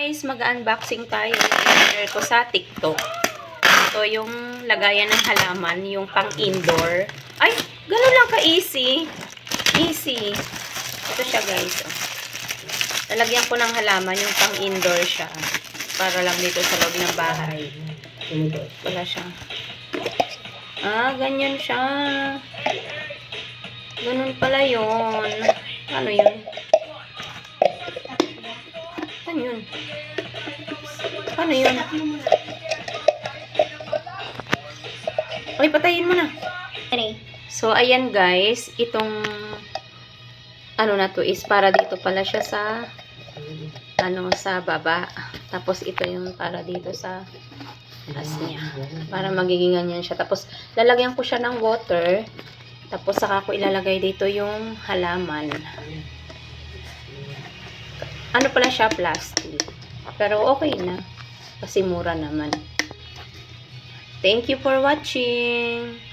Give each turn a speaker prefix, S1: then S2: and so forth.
S1: Guys, mag-unboxing tayo. Ko sa TikTok. Ito yung lagayan ng halaman, yung pang indoor. Ay, ganun lang ka-easy. Easy. Ito siya guys. Oh. Lalagyan ko ng halaman, yung pang indoor siya. Para lang dito sa loob ng bahay. Wala siya. Ah, ganyan siya. Ganun pala yun. Ano yun? Yun? Ano yun? Ay, patayin mo na. So, ayan guys. Itong ano na to is para dito pala siya sa ano sa baba. Tapos ito yung para dito sa taas niya. Para magiging ganyan siya. Tapos lalagyan ko siya ng water. Tapos saka ko ilalagay dito yung halaman. Ano pala siya? Plastic. Pero okay na. Kasi mura naman. Thank you for watching.